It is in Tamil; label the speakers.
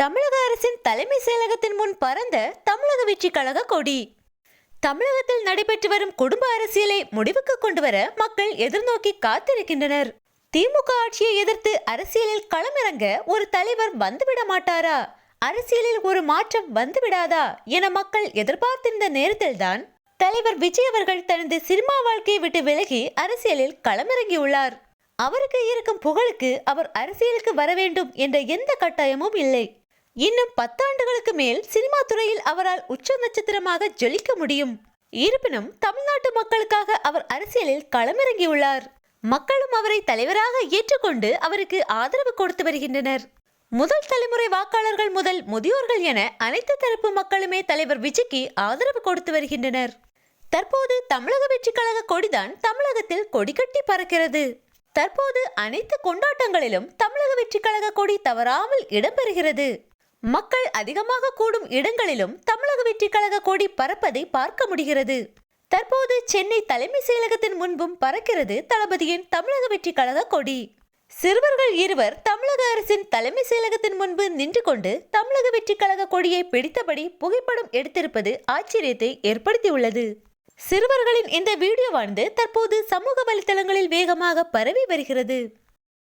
Speaker 1: தமிழக அரசின் தலைமை செயலகத்தின் முன் பறந்த தமிழக வெற்றி கழக கொடி. தமிழகத்தில் நடைபெற்று வரும் குடும்ப அரசியலை முடிவுக்கு கொண்டு வர மக்கள் எதிர்நோக்கி காத்திருக்கின்றனர். திமுக ஆட்சியை எதிர்த்து அரசியலில் களமிறங்க ஒரு தலைவர் வந்துவிட மாட்டாரா? அரசியலில் ஒரு மாற்றம் வந்துவிடாதா? என மக்கள் எதிர்பார்த்திருந்த நேரத்தில்தான் தலைவர் விஜய் அவர்கள் தனது சினிமா வாழ்க்கையை விட்டு விலகி அரசியலில் களமிறங்கியுள்ளார். அவருக்கு இருக்கும் புகழுக்கு அவர் அரசியலுக்கு வர வேண்டும் என்ற எந்த கட்டாயமும் இல்லை. இன்னும் பத்தாண்டுகளுக்கு மேல் சினிமா துறையில் அவரால் உச்ச நட்சத்திரமாக ஜொலிக்க முடியும். இருப்பினும் தமிழ்நாட்டு மக்களுக்காக அவர் அரசியலில் களமிறங்கியுள்ளார். மக்களும் அவரை தலைவராக ஏற்றுக்கொண்டு அவருக்கு ஆதரவு கொடுத்து வருகின்றனர். முதல் தலைமுறை வாக்காளர்கள் முதல் முதியோர்கள் என அனைத்து தரப்பு மக்களுமே தலைவர் விஜய்க்கு ஆதரவு கொடுத்து வருகின்றனர். தற்போது தமிழக வெற்றி கழக கொடிதான் தமிழகத்தில் கொடிகட்டி பறக்கிறது. தற்போது அனைத்து கொண்டாட்டங்களிலும் தமிழக வெற்றி கழக கொடி தவறாமல் இடம்பெறுகிறது. மக்கள் அதிகமாக கூடும் இடங்களிலும் தமிழக வெற்றி கழக கொடி பறப்பதை பார்க்க முடிகிறது. தற்போது சென்னை தலைமை செயலகத்தின் முன்பும் பறக்கிறது தளபதியின் தமிழக வெற்றி கழக கொடி. சிறுவர்கள் இருவர் தமிழக அரசின் தலைமை செயலகத்தின் முன்பு நின்று கொண்டு தமிழக வெற்றி கழக கொடியை பிடித்தபடி புகைப்படம் எடுத்திருப்பது ஆச்சரியத்தை ஏற்படுத்தியுள்ளது. சிறுவர்களின் இந்த வீடியோவானது தற்போது சமூக வலைத்தளங்களில் வேகமாக பரவி வருகிறது.